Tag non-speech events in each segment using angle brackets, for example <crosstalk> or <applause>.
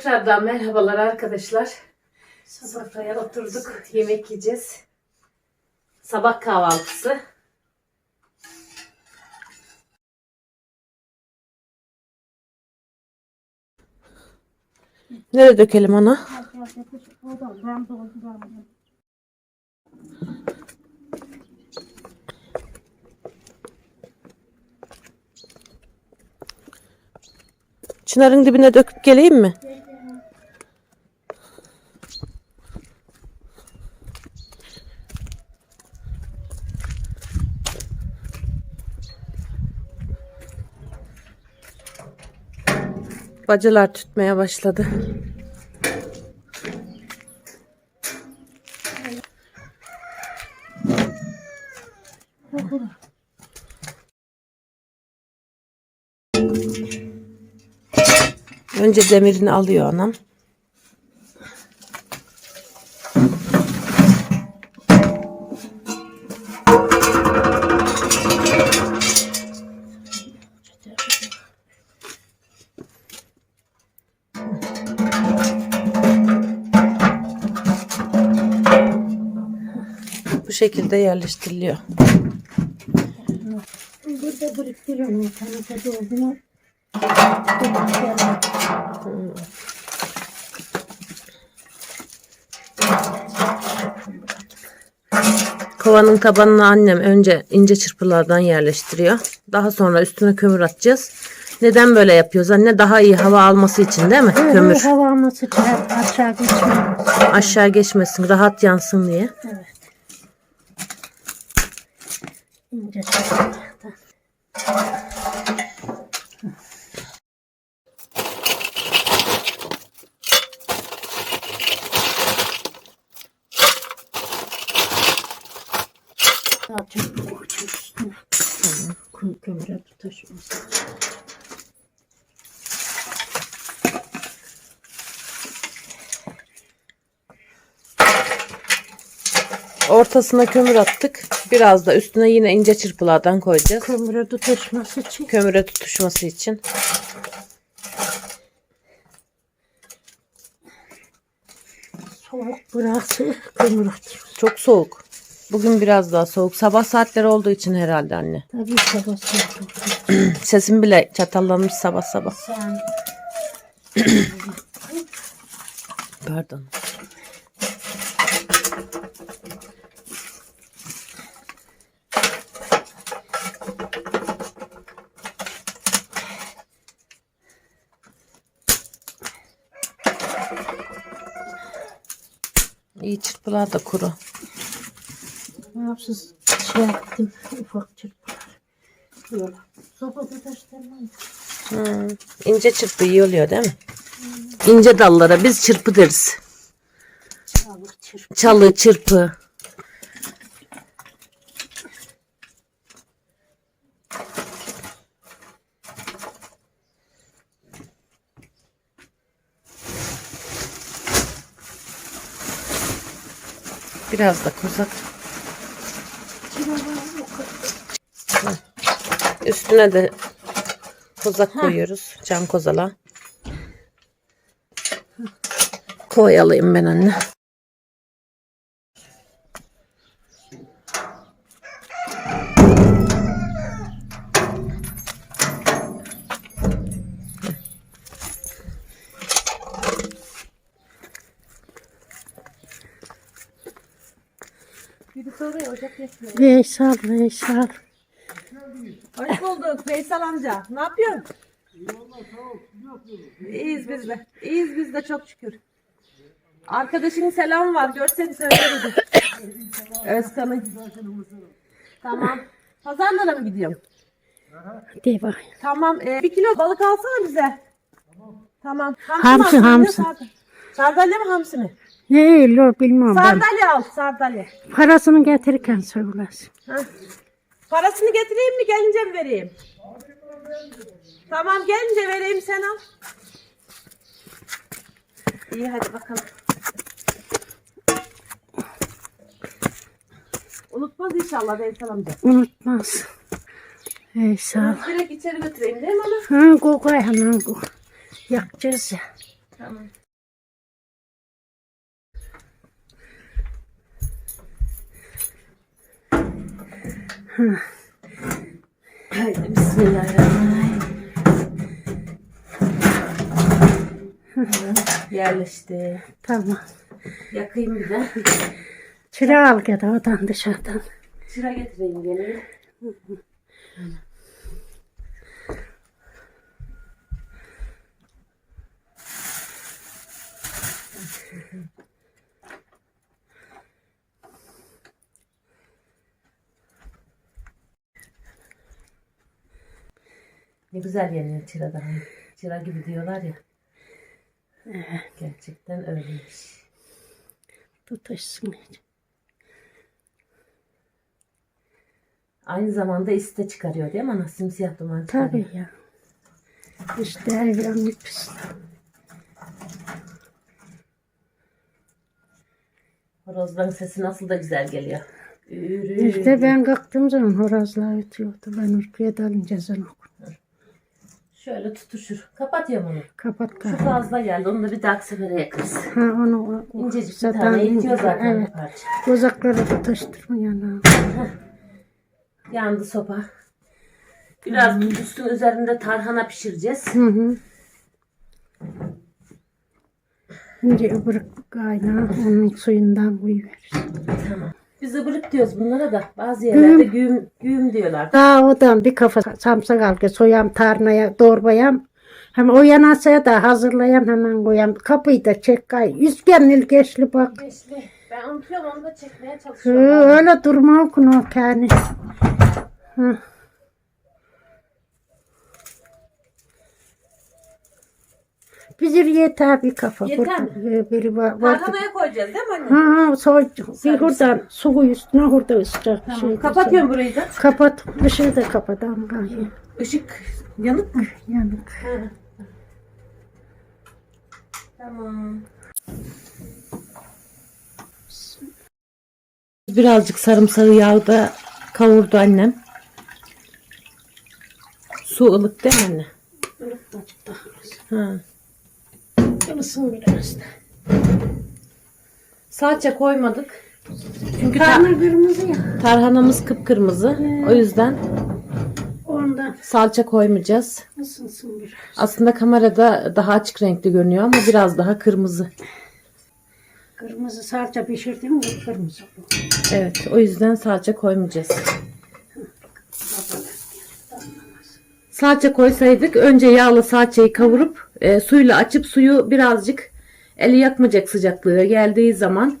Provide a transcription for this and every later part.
Tekrardan merhabalar arkadaşlar. Sofraya oturduk. Yemek yiyeceğiz. Sabah kahvaltısı. Nereye dökelim ana? Çınarın dibine döküp geleyim mi? Bacılar tütmeye başladı. Önce demirini alıyor anam. Şekilde yerleştiriliyor. Burada biriktiriyorum. Kovanın tabanına annem önce ince çırpılardan yerleştiriyor. Daha sonra üstüne kömür atacağız. Neden böyle yapıyoruz anne? Daha iyi hava alması için değil mi? Kömür. Havamı sıcak aşağı geçmiyor. Aşağı geçmesin, rahat yansın diye. Evet. İnce şekilde. Zaten bu ucun üstüne. Kum kömüre tutuşmasın. Ortasına kömür attık. Biraz da üstüne yine ince çırpılardan koyacağız. Kömüre tutuşması için. Kömüre tutuşması için. Soğuk bıraksı kömür. Çok soğuk. Bugün biraz daha soğuk. Sabah saatleri olduğu için herhalde anne. Tabii sabah soğuk. <clears throat> Sesim bile çatallanmış sabah sabah. Sen <clears throat> Pardon. İyi çırpılar da kuru. ne yapsız şey yaptım ufak çırpılar. Yok. Sobada taşlarım. Hmm, ince çırpı iyi oluyor değil mi? İnce dallara biz çırpı deriz. Çalı, çırpı. Biraz da kozak. Üstüne de kozak koyuyoruz. Cam kozala. Koyalayım ben anne. Veysel, Veysel. Hoş bulduk Veysel amca. Ne yapıyorsun? İyiyiz biz de. İyiyiz biz de çok şükür. Arkadaşının selamı var. Görseni söylerdi. Özkan'ın. Tamam. Pazarlara mı gidiyorsun? De bak. Tamam. e, bir kilo balık alsana bize. Tamam. Hamsi, mı, hamsi. sardalya- Sardalya mı hamsi mi? Ne öyle o bilmem ben. Sardalya al. Sardalya. Parasını getirirken söylersin. Ha. Parasını getireyim mi gelince mi vereyim? Tamam gelince vereyim sen al. İyi hadi bakalım. Unutmaz inşallah Veysel amca. Unutmaz. Veysel. Direkt içeri götüreyim değil mi ana? Ha, koy koy hemen koy. Yakacağız ya. Tamam. Haydi bismillahirrahmanirrahim. Yerleşti. Tamam. Yakayım bir de. Çıra al gel odan dışarıdan. Çıra getireyim gene. Ne güzel yanıyor çıradan. Çıra gibi diyorlar ya. Gerçekten öyleymiş. Tutuşsun. Aynı zamanda iste çıkarıyor değil mi ana? Simsiyah duman çıkarıyor. Tabii ya. İşte her yanı pis. Horozların sesi nasıl da güzel geliyor. Ürü. İşte ben kalktığım zaman horozlar ötüyordu. Ben ürküye dalınca ezan okudum. Şöyle tutuşur. Kapatıyorum onu. Kapat Şu kapat. fazla geldi. Onu da bir dahaki sefere yakarız. Ha onu o- İncecik bir zaten tane yetiyor zaten Evet. bu parça. Uzakları tutuşturma yana. Yandı sopa. Biraz üstün üzerinde tarhana pişireceğiz. Hı hı. Şimdi öbür kaynağı onun suyundan koyuyoruz. Tamam. Biz ıbırık diyoruz bunlara da. Bazı yerlerde güğüm, güğüm diyorlar. Daha odan bir kafa samsak al ki soyam tarnaya doğrayam. Hem o yanasaya da hazırlayam hemen koyam. Kapıyı da çek kay. Üçgenli geçli bak. Geçti. Ben unutuyorum onu da çekmeye Hı, çalışıyorum. öyle durma okun o kendi. Hı. Bizim yeter bir kafa. Yeter Burada, e, Biri var. var. Tarhanaya koyacağız değil mi anne? Ha ha soy. Bir buradan suyu üstüne hurda ısıtacak. bir şey. Kapatıyorum burayı da. Kapat. Işığı da kapat. ama Işık yanık mı? Yanık. Tamam. Birazcık sarımsağı yağda kavurdu annem. Su ılık değil mi anne? Ha. Isın biraz da. Salça koymadık. Çünkü tar- Karnı kırmızı ya. tarhanamız kıpkırmızı. O yüzden Ondan salça koymayacağız. ısınsın biraz. Aslında kamerada daha açık renkli görünüyor ama biraz daha kırmızı. Kırmızı salça pişirdim mi kırmızı olur. Evet, o yüzden salça koymayacağız. Salça koysaydık önce yağla salçayı kavurup e, suyla açıp suyu birazcık eli yakmayacak sıcaklığa geldiği zaman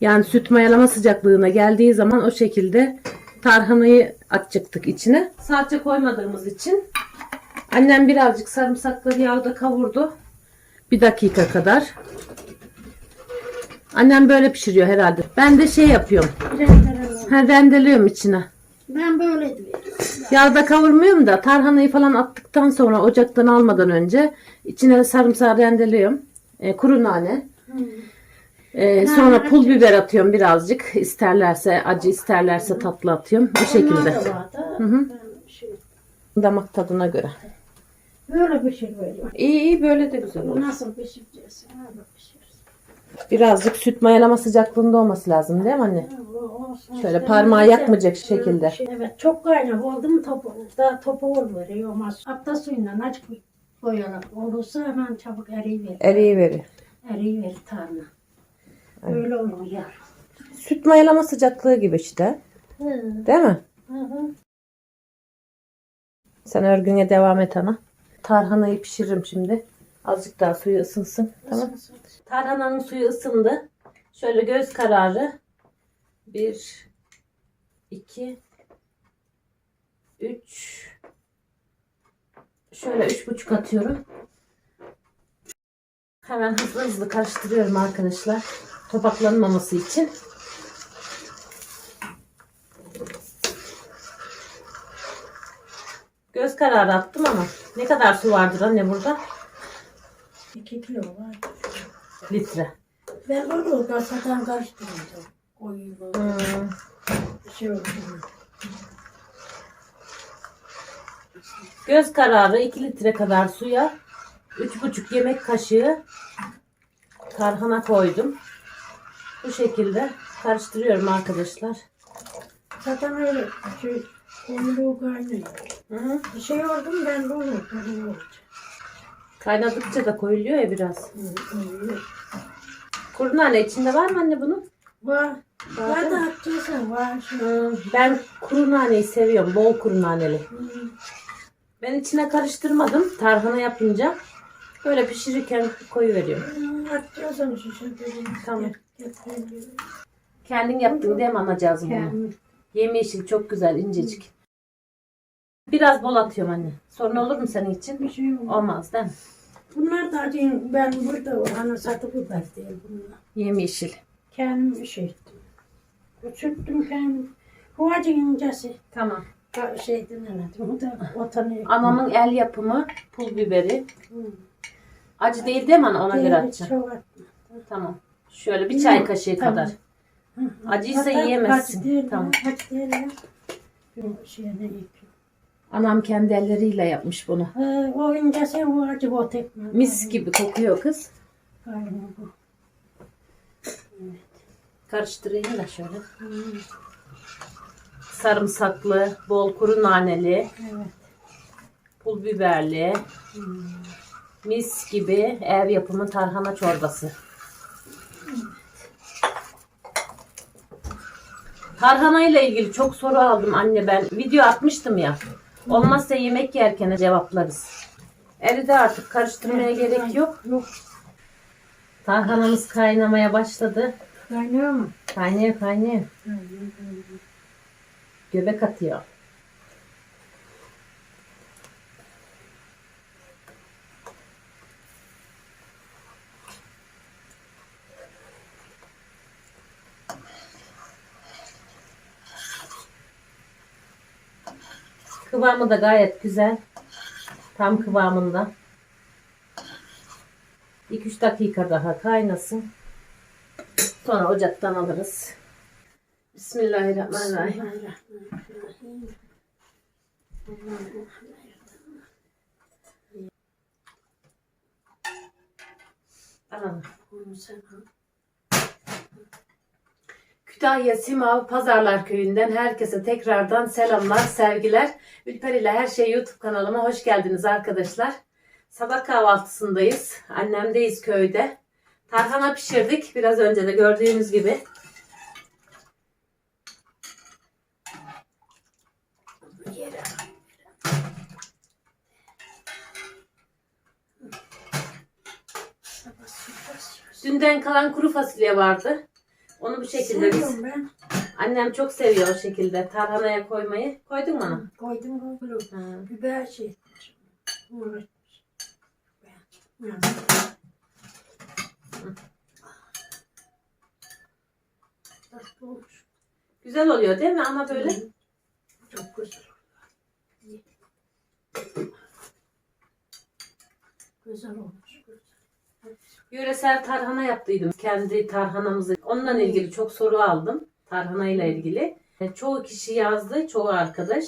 yani süt mayalama sıcaklığına geldiği zaman o şekilde tarhanayı atacaktık içine. Salça koymadığımız için annem birazcık sarımsakları yağda kavurdu. Bir dakika kadar. Annem böyle pişiriyor herhalde. Ben de şey yapıyorum. Ha, rendeliyorum içine. Ben böyle diyorum. Yağda kavurmuyorum da tarhanayı falan attıktan sonra ocaktan almadan önce içine sarımsağı rendeliyorum. E, kuru nane. E, sonra pul biber atıyorum birazcık. İsterlerse acı isterlerse tatlı atıyorum. Bu şekilde. Hı hı. Damak tadına göre. Böyle pişir böyle. İyi iyi böyle de güzel olur. Nasıl pişireceğiz? Böyle pişiririz. Birazcık süt mayalama sıcaklığında olması lazım değil mi anne? Olsun. Şöyle parmağı yakmayacak şekilde. Evet çok kaynak oldu mu topu, da topu. Olmaz. Hatta suyundan açık koyalım. Olursa hemen çabuk eriyiverir. Eriyi verir. Eriyiverir tarla. Öyle olur ya. Süt mayalama sıcaklığı gibi işte. Hı, Değil mi? hı, hı. Sen örgüne devam et ana. Tarhanayı pişiririm şimdi. Azıcık daha suyu ısınsın. Tamam. Tarhananın suyu ısındı. Şöyle göz kararı. Bir, iki, üç. Şöyle üç buçuk atıyorum. Hemen hızlı hızlı karıştırıyorum arkadaşlar. Topaklanmaması için. Göz kararı attım ama ne kadar su vardır anne burada? İki kilo var. Litre. Ben onu kasadan karıştıracağım. Koyuyor. Hmm. Şey oldu. Göz kararı 2 litre kadar suya 3,5 yemek kaşığı tarhana koydum. Bu şekilde karıştırıyorum arkadaşlar. Zaten öyle şey, kumru kaynıyor. Hı hı. Bir şey oldu mu ben onu koyuyorum. Kaynadıkça da koyuluyor ya biraz. Kuru nane içinde var mı anne bunun? Var. Var da atıyorsan var. Hı, ben kuru naneyi seviyorum. Bol kuru naneli. Ben içine karıştırmadım. Tarhana yapınca. Böyle pişirirken koyuveriyorum. Hı, Atıyorsan şu dedim. Tamam. Kendin yaptın değil mi anacığız bunu? Yemyeşil çok güzel incecik. Biraz bol atıyorum anne. Sorun olur mu senin için? Bir şey yok. Olmaz değil mi? Bunlar da. Ben burada o hani satı biber değil bunlar. Yemyeşil. Kendim şey ettim. Sürttüm kendim. Bu acı incesi. Tamam. Ka- Şeyden herhalde. Bu da otanı. Anamın el yapımı pul biberi. Acı değil değil mi ana? Ona göre atacağım. çok atma. Tamam. Şöyle bir çay kaşığı tamam. kadar. Hı hı. Acıysa Hatta yiyemezsin. Acı değil, Tamam. Acı değil ya. Şeyine yıkıyor. Anam kendi elleriyle yapmış bunu. O incesi o acı o tekme. Mis gibi kokuyor kız. Aynen bu. Karıştırayım da şöyle. Sarımsaklı, bol kuru naneli, Evet. pul biberli, mis gibi ev yapımı tarhana çorbası. Tarhana ile ilgili çok soru aldım anne ben. Video atmıştım ya. Olmazsa yemek yerken cevaplarız. Eridi artık karıştırmaya gerek yok. Yok. Tarhanamız kaynamaya başladı. Kaynıyor mu? Kaynıyor kaynıyor. Göbek atıyor. Kıvamı da gayet güzel. Tam kıvamında. 2-3 dakika daha kaynasın. Sonra ocaktan alırız. Bismillahirrahmanirrahim. Bismillahirrahmanirrahim. Alalım. Al. Kütahya Simav Pazarlar Köyü'nden herkese tekrardan selamlar, sevgiler. Ülper ile Her Şey YouTube kanalıma hoş geldiniz arkadaşlar. Sabah kahvaltısındayız. Annemdeyiz köyde. Tarhana pişirdik. Biraz önce de gördüğünüz gibi. Dünden kalan kuru fasulye vardı. Onu bu şekilde biz... Seviyorum ben. Annem çok seviyor o şekilde tarhanaya koymayı. Koydun mu onu? Koydum koydum. Ha. Biber şey etmiş. Uğraşmış. Ben. Ben. Tatlı olmuş. Güzel oluyor değil mi? Ama böyle Hı. Çok güzel. Güzel olmuş. Yöresel tarhana yaptıydım. Kendi tarhanamızı. Onunla ilgili çok soru aldım. Tarhana ile ilgili. E, Çoğu kişi yazdı. Çoğu arkadaş.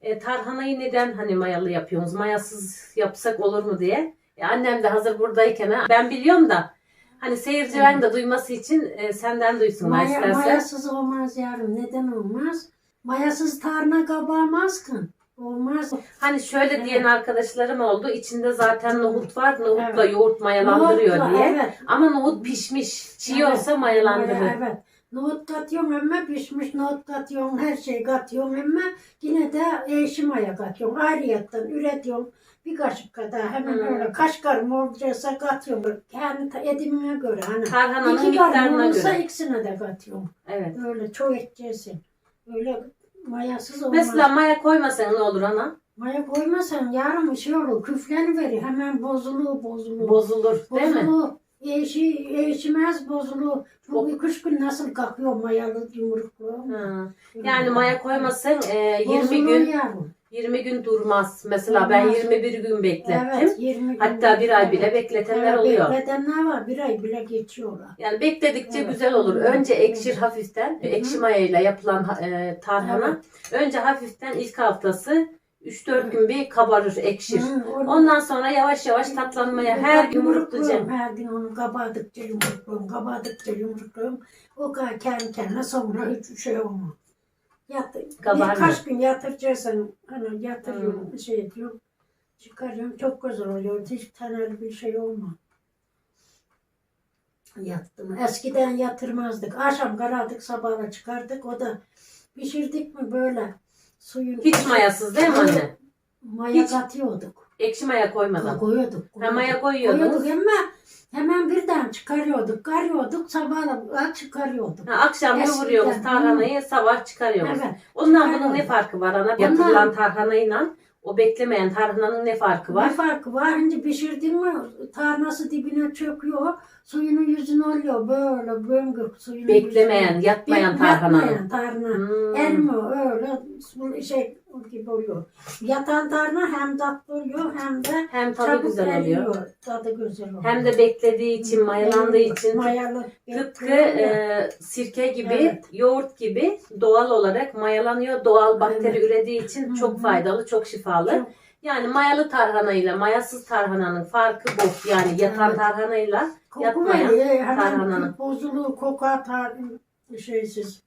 E, tarhanayı neden hani mayalı yapıyorsunuz? Mayasız yapsak olur mu diye. E, annem de hazır buradayken ha, ben biliyorum da hani seyircilerin de duyması için e, senden duysunlar Maya, istersen. mayasız olmaz yavrum. Neden olmaz? Mayasız tarhana kabağmaz ki. Olmaz. Hani şöyle diyen arkadaşlarım oldu. İçinde zaten nohut var. Nohutla Evet. yoğurt mayalandırıyor Nohutla, diye. Evet. Ama nohut pişmiş. Çiğ Evet. olsa mayalandırır. Maya, Evet. Nohut katıyorum ama pişmiş nohut katıyorum, her şey katıyorum ama yine de eşi maya katıyorum. Ayrıyetten üretiyorum. Bir kaşık kadar hemen Hmm. öyle kaç karım olacaksa katıyorum. Kendi ta- edimime göre. Hani Tarhananın iki karım miktarına olursa göre. ikisine de katıyorum. Evet. Öyle çok edeceksin. Öyle mayasız olmaz. Mesela maya koymasan ne olur ana? Maya koymasan yarım şey olur. Küfleni verir. Hemen bozulur bozulur. Bozulur değil mi? Bozulur. Eşi, eşimez bozulur. Bu üç gün nasıl kalkıyor mayalı yumruklu. Ha. Yani maya koymasan e, 20 Bozulur gün yavrum. 20 gün durmaz. Mesela ben Durmaz. 21 gün beklettim. Evet, 20 gün. Hatta bir ay bile bekletenler Evet, oluyor. Bekletenler var. Bir ay bile geçiyorlar. Yani bekledikçe Evet. güzel olur. Önce ekşir hafiften. Hı hı. Ekşi mayayla yapılan e, tarhana. Önce hafiften ilk haftası 3-4 gün bir kabarır, ekşir. Hı, onu- Ondan sonra yavaş yavaş tatlanmaya her gün yumurtlayacağım. Her gün onu kabardıkça yumrukluyorum, kabardıkça yumrukluyorum. O kadar kendi kendine sonra hiç şey olmaz. Yat, Kabarmıyor. birkaç gün yatıracaksın, hani yatırıyorum, şey ediyorum, çıkarıyorum, çok güzel oluyor. Hiç taneli bir şey olmaz. Yattım. Eskiden yatırmazdık. Akşam karardık, sabahla çıkardık. O da pişirdik mi böyle suyun Hiç mayasız değil mi anne? maya hiç- katıyorduk. Ekşi maya koymadan. Koyuyorduk. Ha, maya koyuyorduk. koyuyordunuz. ama hemen birden çıkarıyorduk. Karıyorduk sabahla çıkarıyorduk. Ha, akşam Eskiden. yoğuruyoruz tarhanayı, sabah çıkarıyoruz. Evet. Ondan bunun Çıkarıyoruz. ne farkı var ana? Ondan- Yatırılan tarhanayla o beklemeyen tarhananın ne farkı Ne var? farkı var? Şimdi pişirdin mi tarnası dibine çöküyor. Suyunu yüzünü oluyor böyle böngü suyunu Beklemeyen, yatmayan tarhananın. Yatmayan tarhana. Hmm. Elma öyle şey gibi oluyor. Yatan tarhana hem tatlı oluyor hem de Hem tadı çabuk güzel eriyor. oluyor. Tadı güzel oluyor. Hem de beklediği için, mayalandığı için Mayalı. tıpkı e, sirke gibi, Evet. yoğurt gibi doğal olarak mayalanıyor. Doğal bakteri Evet. ürediği için çok faydalı, çok şifalı. Çok- Yani mayalı tarhana ile mayasız tarhananın farkı bu. Yani yatan Evet. tarhanayla Koku yatmayan veriyor. Hemen tarhananın. bozulur, kokar tar şeysiz,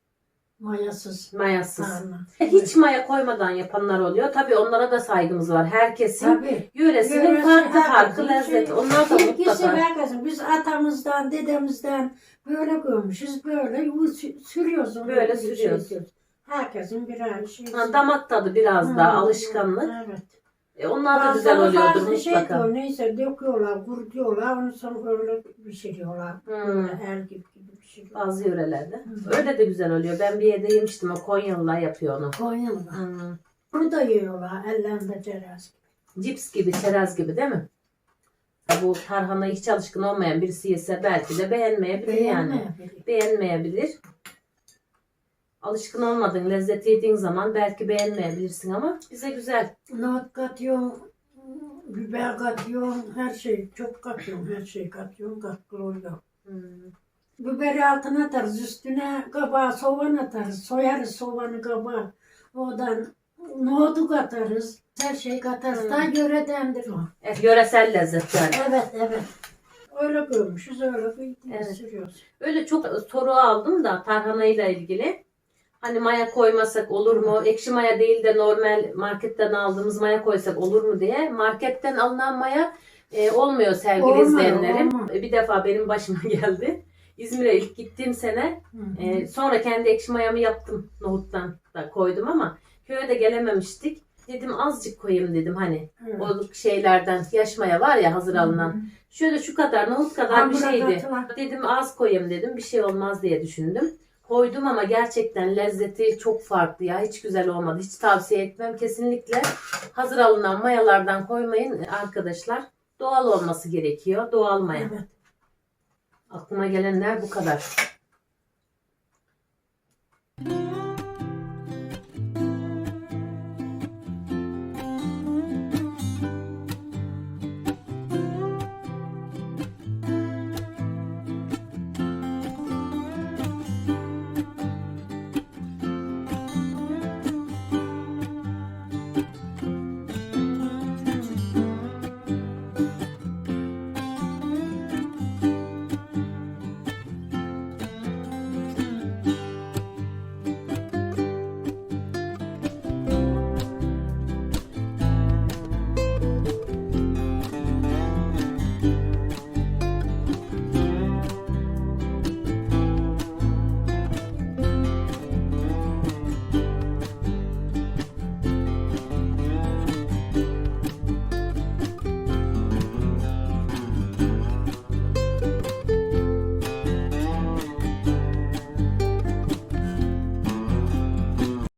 mayasız mayasız. tarhana. Hiç maya koymadan yapanlar oluyor. Tabii onlara da saygımız var. Herkesin Tabii. yöresinin Yöresi, farklı farklı herkesin lezzeti. şey- Onlar da mutlaka. herkesin. Biz atamızdan, dedemizden böyle görmüşüz. Böyle sü- sürüyoruz. onu, Böyle sürüyoruz. Herkesin birer şey. Ha, damak tadı biraz daha alışkanlık. Evet. E, onlar da güzel oluyordur farklı şey mutlaka. diyor, neyse döküyorlar, kurutuyorlar, onu sonra öyle pişiriyorlar. Hmm. Böyle el gibi gibi pişiriyorlar. Bazı yörelerde. Öyle de güzel oluyor. Ben bir yerde yemiştim. O Konyalılar yapıyor onu. Konyalılar. Hmm. Bunu da yiyorlar, ellerinde ceraz. Cips gibi, çerez gibi değil mi? Bu tarhanayı hiç alışkın olmayan birisi yese belki de beğenmeyebilir yani. Beğenmeyebilir. Beğenmeyebilir. Alışkın olmadığın lezzeti yediğin zaman belki beğenmeyebilirsin ama bize güzel. Nohut katıyorum, biber katıyorum, her şey çok katıyorum, her şey katıyorum, katkılı oluyor. Hmm. Biberi altına atarız, üstüne kabağı soğan atarız, soyarız soğanı kabağı. Oradan nohutu katarız, her şey katarız. Hmm. Da yöredendir o. Evet, yöresel lezzet yani. Evet, evet. Öyle görmüşüz, öyle bir Evet. sürüyoruz. Öyle çok soru aldım da tarhanayla ilgili. Hani maya koymasak olur mu? Ekşi maya değil de normal marketten aldığımız maya koysak olur mu diye. Marketten alınan maya e, olmuyor sevgili Olmuyor, izleyenlerim. olmuyor. E, Bir defa benim başıma <laughs> geldi. İzmir'e ilk gittiğim sene Hı. e, sonra kendi ekşi mayamı yaptım. Nohuttan da koydum ama köye de gelememiştik. Dedim azıcık koyayım dedim hani. Evet. O şeylerden yaş maya var ya hazır alınan. Şöyle şu kadar nohut kadar bir Hamura şeydi. katılan. Dedim az koyayım dedim bir şey olmaz diye düşündüm. Koydum ama gerçekten lezzeti çok farklı ya. Hiç güzel olmadı. Hiç tavsiye etmem. Kesinlikle hazır alınan mayalardan koymayın arkadaşlar. Doğal olması gerekiyor. Doğal maya. Evet. Aklıma gelenler bu kadar.